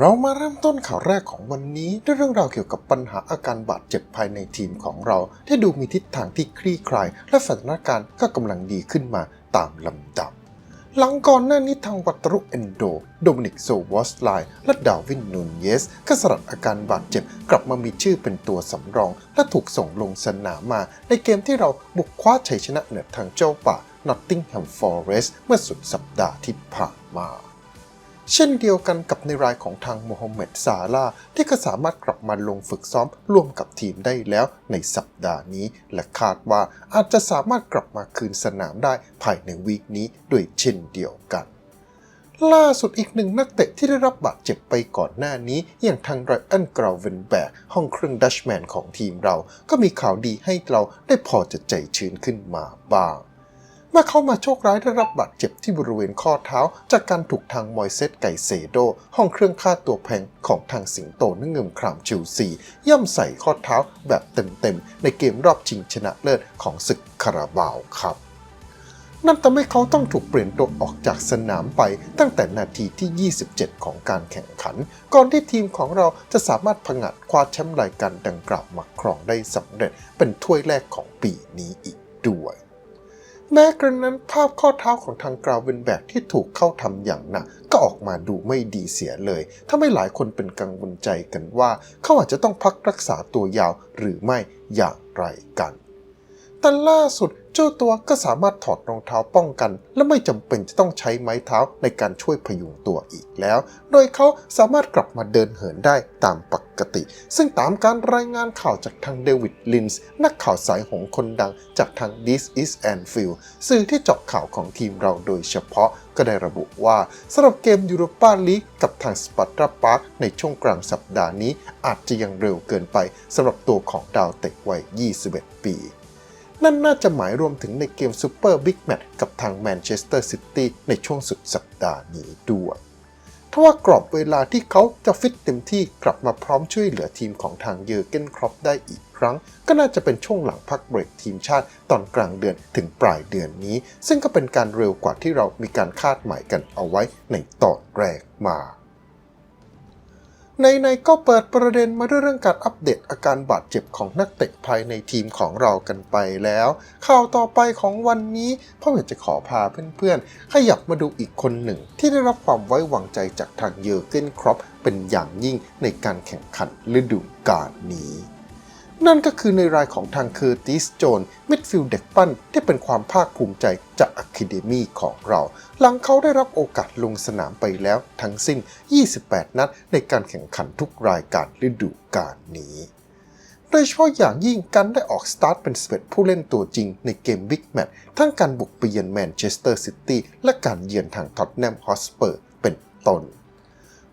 เรามาเริ่มต้นข่าวแรกของวันนี้ด้วยเรื่องราวเกี่ยวกับปัญหาอาการบาดเจ็บภายในทีมของเรา ที่ดูมีทิศทางที่คลี่คลาย และสถานการณ์ก็กำลังดีขึ้นมาตามลำดับ หลังก่อนหน้านี้ทางวัตรุเอนโด โดมินิกโซวอสไลน์และดาวินนูนเยส ก็สลัดอาการบาดเจ็บกลับมามีชื่อเป็นตัวสำรอง และถูกส่งลงสนามมา ในเกมที่เราบุกคว้าชัยชนะเหนือทางเจ้าป่านอตติงแฮมฟอเรสเมื่อสุดสัปดาห์ที่ผ่านมา เช่นเดียวกันกับในรายของทางโมฮัมเหม็ดซาลาที่ก็สามารถกลับมาลงฝึกซ้อมร่วมกับทีมได้แล้วในสัปดาห์นี้ และคาดว่าอาจจะสามารถกลับมาคืนสนามได้ภายในวีคนี้ด้วยเช่นเดียวกันล่าสุดอีกหนึ่งนักเตะที่ได้รับบาดเจ็บไปก่อนหน้านี้ อย่างทางไรอันกราวเวนแบกห้องเครื่องดัชแมนของทีมเรา ก็มีข่าวดีให้เราได้พอจะใจชื้นขึ้นมาบ้าง เมื่อเขามาโชคร้ายได้รับบาดเจ็บที่บริเวณข้อเท้า จากการถูกทางมอยเซตไกเซโด ห้องเครื่องค่าตัวแพงของทางสิงโตนังเงิมครามชิวซีย่ำใส่ข้อเท้าแบบเต็มๆ ในเกมรอบชิงชนะเลิศของศึกคาราบาวครับนั่นทำให้เขาต้องถูกเปลี่ยนตัวออกจากสนามไปตั้งแต่นาทีที่ 27 ของการแข่งขัน ก่อนที่ทีมของเราจะสามารถผงัดคว้าแชมป์รายการดังกล่าวมาครองได้สำเร็จเป็นถ้วยแรกของปีนี้อีกด้วย แม้กระนั้นภาพข้อเท้าของทางกราวเวนแบกที่ถูกเข้าทำอย่างหนักก็ออกมาดูไม่ดีเสียเลยทำให้หลายคนเป็นกังวลใจกันว่าเขาอาจจะต้องพักรักษาตัวยาวหรือไม่อย่างไรกัน แต่ล่าสุด จ้าตัวก็สามารถถอดรองเท้าป้องกัน และไม่จำเป็นจะต้องใช้ไม้เท้าในการช่วยพยุงตัวอีกแล้ว โดยเขาสามารถกลับมาเดินเหินได้ตามปกติ ซึ่งตามการรายงานข่าวจากทางเดวิดลินส์นักข่าวสายหงคนดังจากทาง This is Anfield สื่อที่เจาะข่าวของทีมเราโดยเฉพาะก็ได้ระบุว่าสำหรับเกมยูโรปาลีกกับทางสปาร์ตาปาร์คในช่วงกลางสัปดาห์นี้อาจจะยังเร็วเกินไปสำหรับตัวของดาวเตะวัย 21 ปี นั่นน่าจะหมายรวมถึงในเกมซูเปอร์บิ๊กแมตช์กับทางแมนเชสเตอร์ซิตี้ในช่วงสุดสัปดาห์นี้ด้วยทว่ากรอบเวลาที่เขาจะฟิตเต็มที่กลับมาพร้อมช่วยเหลือทีมของทางเยอร์เกนครอปได้อีกครั้ง ก็น่าจะเป็นช่วงหลังพักเบรกทีมชาติตอนกลางเดือนถึงปลายเดือนนี้ ซึ่งก็เป็นการเร็วกว่าที่เรามีการคาดหมายกันเอาไว้ในตอนแรกมา ในๆก็เปิดประเด็นมาด้วยเรื่องการอัปเดตอาการบาดเจ็บของนักเตะภายในทีมของเรากันไปแล้ว ข่าวต่อไปของวันนี้พ่ออยากจะขอพาเพื่อนๆ ขยับมาดูอีกคนหนึ่ง ที่ได้รับความไว้วางใจจากทางเยอร์เกนครอปเป็นอย่างยิ่งในการแข่งขันฤดูกาลนี้ นั่นก็คือในรายของทางเคอร์ติสโจนมิดฟิลด์เด็กปั้นที่เป็นความภาคภูมิใจจากอะคาเดมีของเรา หลังเขาได้รับโอกาสลงสนามไปแล้วทั้งสิ้น 28 นัดในการแข่งขันทุกรายการฤดูกาลนี้โดยเฉพาะอย่างยิ่งการได้ออกสตาร์ทเป็น11ผู้เล่นตัวจริงในเกมบิ๊กแมตช์ทั้งการบุกไปเยือนแมนเชสเตอร์ซิตี้และการเยือนทางท็อตแนมฮอสเปอร์เป็นต้น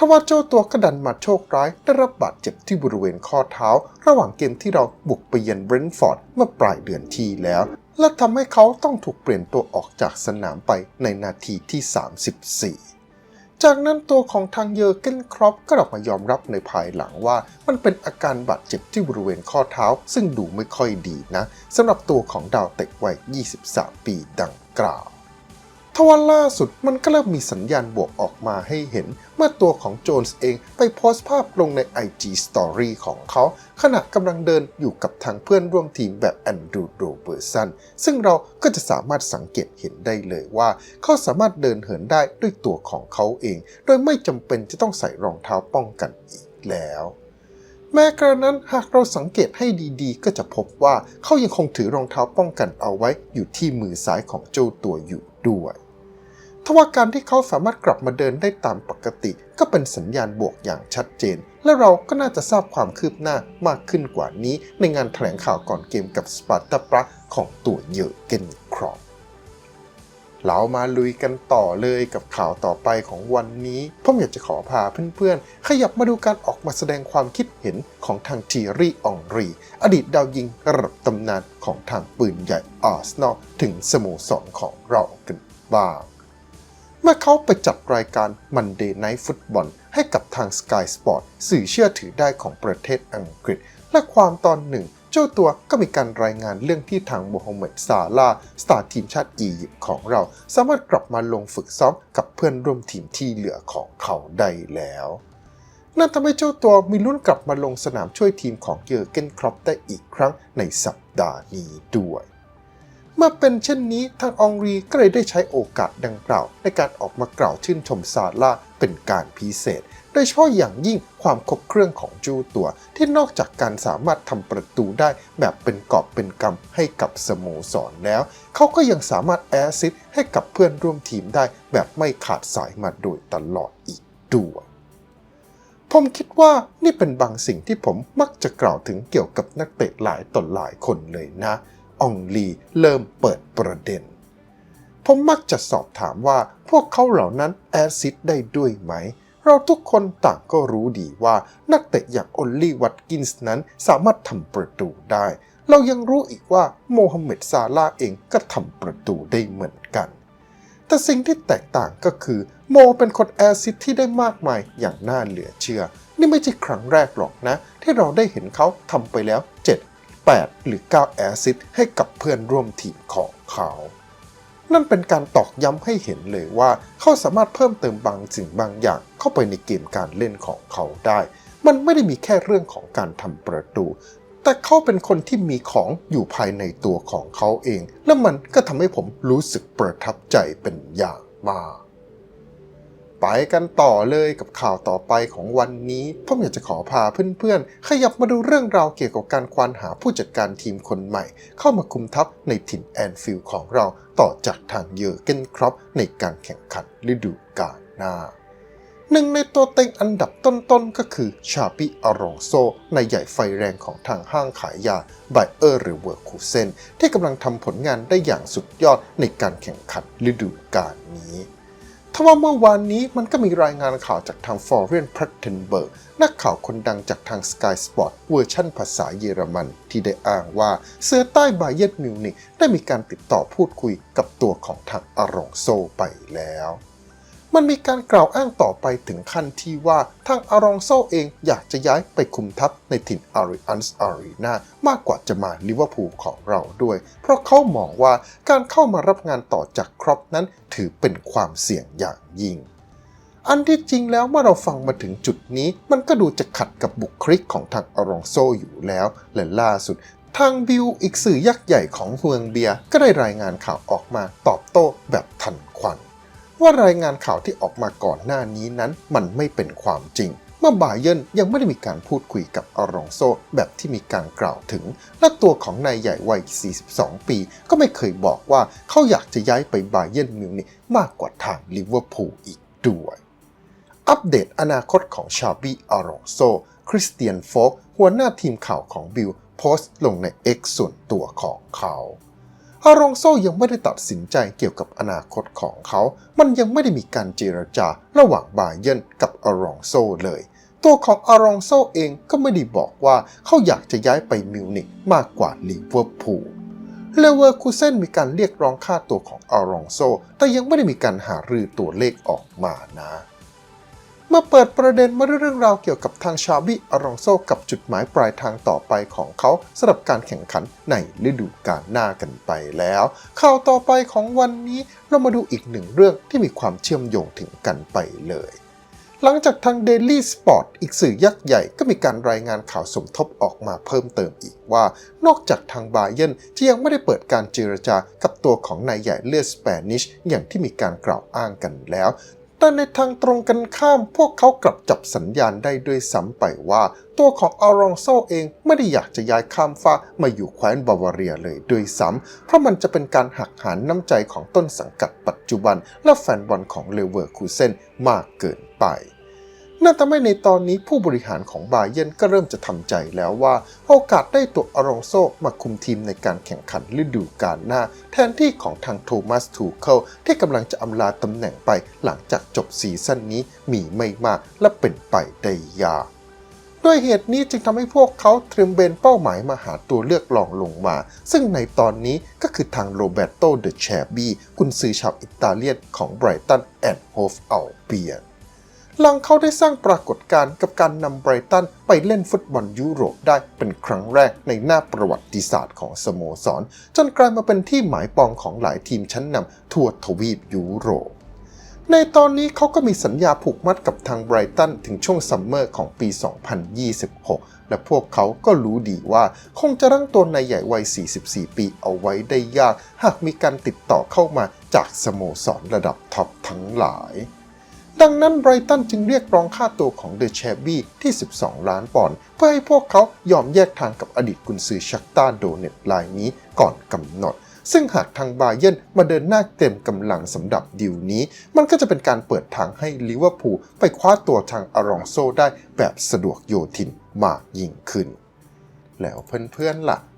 ทว่าเจ้าตัวก็ดันมาโชคร้ายได้รับบาดเจ็บที่บริเวณข้อเท้า ระหว่างเกมที่เราบุกไปเยือนเบรนท์ฟอร์ดเมื่อปลายเดือนที่แล้ว และทำให้เขาต้องถูกเปลี่ยนตัวออกจากสนามไปในนาทีที่ 34 จากนั้นตัวของทางเยอร์เกนครอปก็ออกมายอมรับในภายหลังว่า มันเป็นอาการบาดเจ็บที่บริเวณข้อเท้า ซึ่งดูไม่ค่อยดีนะสำหรับตัวของดาวเตะวัย 23 ปีดังกล่าว ทว่าล่าสุดมันก็เริ่มมีสัญญาณบวกออกมาให้เห็น เมื่อตัวของโจนส์เองไปโพสต์ภาพลงใน IG Story ของเขา ขณะกำลังเดินอยู่กับทางเพื่อนร่วมทีมแบบแอนดรูโรเบอร์สันซึ่งเราก็จะสามารถสังเกตเห็นได้เลยว่า เขาสามารถเดินเหินได้ด้วยตัวของเขาเอง โดยไม่จำเป็นจะต้องใส่รองเท้าป้องกันอีกแล้วแม้กระนั้นหากเราสังเกตให้ดีๆ ก็จะพบว่าเขายังคงถือรองเท้าป้องกันเอาไว้อยู่ที่มือซ้ายของเจ้าตัวอยู่ด้วย ทว่าการที่เขาสามารถกลับมาเดินได้ตามปกติ ก็เป็นสัญญาณบวกอย่างชัดเจน และเราก็น่าจะทราบความคืบหน้ามากขึ้นกว่านี้ ในงานแถลงข่าวก่อนเกมกับสปาร์ตาปรักของตัวเยอเกนครอปเรามาลุยกันต่อเลยกับข่าวต่อไปของวันนี้ผมอยากจะขอพาเพื่อนๆ ขยับมาดูการออกมาแสดงความคิดเห็นของทางทีรีอองรี อดีตดาวยิงระดับตำนานของทางปืนใหญ่อาร์เซนอลถึงสโมสรของเรากันบ้าง เมื่อเขาไปจัดรายการ Monday Night Football ให้กับทาง Sky Sport สื่อเชื่อถือได้ของประเทศอังกฤษ และความตอนหนึ่ง เจ้าตัวก็มีการรายงานเรื่องที่ทางโมฮัมเหม็ดซาลาสตาร์ทีมชาติอียิปต์ของเรา สามารถกลับมาลงฝึกซ้อมกับเพื่อนร่วมทีมที่เหลือของเขาได้แล้วนั่นทำให้เจ้าตัวมีลุ้นกลับมาลงสนามช่วยทีมของเยอร์เกนครอปได้อีกครั้งในสัปดาห์นี้ด้วย เมื่อเป็นเช่นนี้ทางองรีก็เลยได้ใช้โอกาสดังกล่าว ในการออกมากล่าวชื่นชมซาร่าเป็นการพิเศษ โดยเฉพาะอย่างยิ่งความครบเครื่องของจูตัว ที่นอกจากการสามารถทำประตูได้แบบเป็นกอบเป็นกำให้กับสโมสรแล้ว เขาก็ยังสามารถแอสซิสต์ให้กับเพื่อนร่วมทีมได้แบบไม่ขาดสายมาโดยตลอดอีกด้วยผมคิดว่านี่เป็นบางสิ่งที่ผมมักจะกล่าวถึงเกี่ยวกับนักเตะหลายต่อหลายคนเลยนะ องลีเริ่มเปิดประเด็น ผมมักจะสอบถามว่าพวกเขาเหล่านั้นแอซิดได้ด้วยไหม เราทุกคนต่างก็รู้ดีว่านักเตะอย่างออลลี่วัตกินส์นั้นสามารถทำประตูได้ เรายังรู้อีกว่าโมฮัมเหม็ดซาลาห์เองก็ทำประตูได้เหมือนกันแต่สิ่งที่แตกต่างก็คือโมเป็นคนแอซิดที่ได้มากมายอย่างน่าเหลือเชื่อ นี่ไม่ใช่ครั้งแรกหรอกนะ ที่เราได้เห็นเขาทำไปแล้ว7 8 หรือ 9 แอซิดให้กับเพื่อนร่วมทีมของเขา นั่นเป็นการตอกย้ำให้เห็นเลยว่าเขาสามารถเพิ่มเติมบางสิ่งบางอย่างเข้าไปในเกมการเล่นของเขาได้ มันไม่ได้มีแค่เรื่องของการทำประตู แต่เขาเป็นคนที่มีของอยู่ภายในตัวของเขาเอง และมันก็ทำให้ผมรู้สึกประทับใจเป็นอย่างมาก ไปกันต่อเลยกับข่าวต่อไปของวันนี้ ผมอยากจะขอพาเพื่อนๆ ขยับมาดูเรื่องราวเกี่ยวกับการควานหาผู้จัดการทีมคนใหม่ เข้ามาคุมทัพในถิ่นแอนฟิลด์ของเราต่อจากทางเยอร์เกนครอปในการแข่งขันฤดูกาลหน้าหนึ่งในตัวเต็งอันดับต้นๆ ก็คือชาปิอารองโซในใหญ่ไฟแรงของทางห้างขายยาไบเออร์หรือเวอร์คูเซนที่กำลังทำผลงานได้อย่างสุดยอดในการแข่งขันฤดูกาลนี้ ทว่าเมื่อวานนี้มันก็มีรายงานข่าวจากทางฟอร์เรนพรัตเทนเบิร์กนักข่าวคนดังจากทาง Sky Sport เวอร์ชั่นภาษาเยอรมัน ที่ได้อ้างว่าเสื้อใต้บาเยตมิวนิกได้มีการติดต่อพูดคุยกับตัวของทางอารองโซไปแล้ว มันมีการกล่าวอ้างต่อไปถึงขั้นที่ว่าทางอารองโซเองอยากจะย้ายไปคุมทัพในถิ่นอาริอันส์อารีนามากกว่าจะมาลิเวอร์พูลของเราด้วย เพราะเขามองว่าการเข้ามารับงานต่อจากครอปนั้นถือเป็นความเสี่ยงอย่างยิ่งอันที่จริงแล้วเมื่อเราฟังมาถึงจุดนี้ มันก็ดูจะขัดกับบุคลิกของทางอารองโซอยู่แล้ว และล่าสุด ทางบิลอีกสื่อยักษ์ใหญ่ของเมืองเบียก็ได้รายงานข่าวออกมาตอบโต้แบบทันควัน ว่ารายงานข่าวที่ออกมาก่อนหน้านี้นั้นมันไม่เป็นความจริงเมื่อบาเยนยังไม่ได้มีการพูดคุยกับอารองโซแบบที่มีการกล่าวถึง และตัวของนายใหญ่วัย 42 ปี ก็ไม่เคยบอกว่าเขาอยากจะย้ายไปบาเยร์นมิวนิกมากกว่าทางลิเวอร์พูลอีกด้วย อัปเดตอนาคตของชาบีอารองโซ คริสเตียนโฟกหัวหน้าทีมข่าวของบิลโพสต์ลงใน X ส่วนตัวของเขา อารองโซยังไม่ได้ตัดสินใจเกี่ยวกับอนาคตของเขา มันยังไม่ได้มีการเจรจาระหว่างบาเยนกับอารองโซเลย ตัวของอารองโซเองก็ไม่ได้บอกว่าเขาอยากจะย้ายไปมิวนิกมากกว่าลิเวอร์พูลเลเวอร์คูเซนมีการเรียกร้องค่าตัวของอารองโซ แต่ยังไม่ได้มีการหารือตัวเลขออกมานะ มาเปิดประเด็นมาด้วยเรื่องราวเกี่ยวกับทางชาบิอารองโซกับจุดหมายปลายทางต่อไปของเขาสำหรับการแข่งขันในฤดูกาลหน้ากันไปแล้ว ข่าวต่อไปของวันนี้เรามาดูอีกหนึ่งเรื่องที่มีความเชื่อมโยงถึงกันไปเลยหลังจากทาง Daily Sport อีกสื่อยักษ์ใหญ่ก็มีการรายงานข่าวสมทบออกมาเพิ่มเติมอีกว่า นอกจากทางบาเยร์นจะยังไม่ได้เปิดการเจรจากับตัวของนายใหญ่เลือดสเปนิชอย่างที่มีการกล่าวอ้างกันแล้ว แต่ในทางตรงกันข้ามพวกเขากลับจับสัญญาณได้ด้วยซ้ำไปว่า ตัวของอารองโซเองไม่ได้อยากจะย้ายข้ามฟ้ามาอยู่แคว้นบาวาเรียเลยด้วยซ้ำเพราะมันจะเป็นการหักหานน้ำใจของต้นสังกัดปัจจุบัน และแฟนบอลของเลเวอร์คูเซนมากเกินไป นั่นทำให้ในตอนนี้ผู้บริหารของบาเยร์นก็เริ่มจะทำใจแล้วว่า โอกาสได้ตัวอารองโซมาคุมทีมในการแข่งขันฤดูกาลหน้า แทนที่ของทางโทมัสทูเคิลที่กำลังจะอำลาตำแหน่งไปหลังจากจบซีซั่นนี้มีไม่มากและเป็นไปได้ยากด้วยเหตุนี้จึงทำให้พวกเขาเตรียมเบนเป้าหมายมาหาตัวเลือกรองลงมา ซึ่งในตอนนี้ก็คือทางโรเบโตเดเชบีกุนซือชาวอิตาเลียนของไบรตันแอนด์โฮฟอัลเบียน หลังเขาได้สร้างปรากฏการณ์กับการนำไบรตันไปเล่นฟุตบอลยุโรปได้เป็นครั้งแรกในหน้าประวัติศาสตร์ของสโมสร จนกลายมาเป็นที่หมายปองของหลายทีมชั้นนำทั่วทวีปยุโรป ในตอนนี้เขาก็มีสัญญาผูกมัดกับทางไบรตันถึงช่วงซัมเมอร์ของปี 2026 และพวกเขาก็รู้ดีว่า คงจะรั้งตัวนายใหญ่วัย 44 ปีเอาไว้ได้ยาก หากมีการติดต่อเข้ามาจากสโมสรระดับท็อปทั้งหลาย ดังนั้นไบรตันจึงเรียกร้องค่าตัวของเดอะแชบี้ที่ 12 ล้านปอนด์เพื่อให้พวกเขายอมแยกทางกับอดีตกุนซือชักตาโดเนตรายนี้ก่อนกำหนด ซึ่งหากทางบาเยร์นมาเดินหน้าเต็มกำลังสำหรับดิวนี้ มันก็จะเป็นการเปิดทางให้ลิเวอร์พูลไปคว้าตัวทางอารองโซได้แบบสะดวกโยทินมากยิ่งขึ้น แล้วเพื่อนๆล่ะ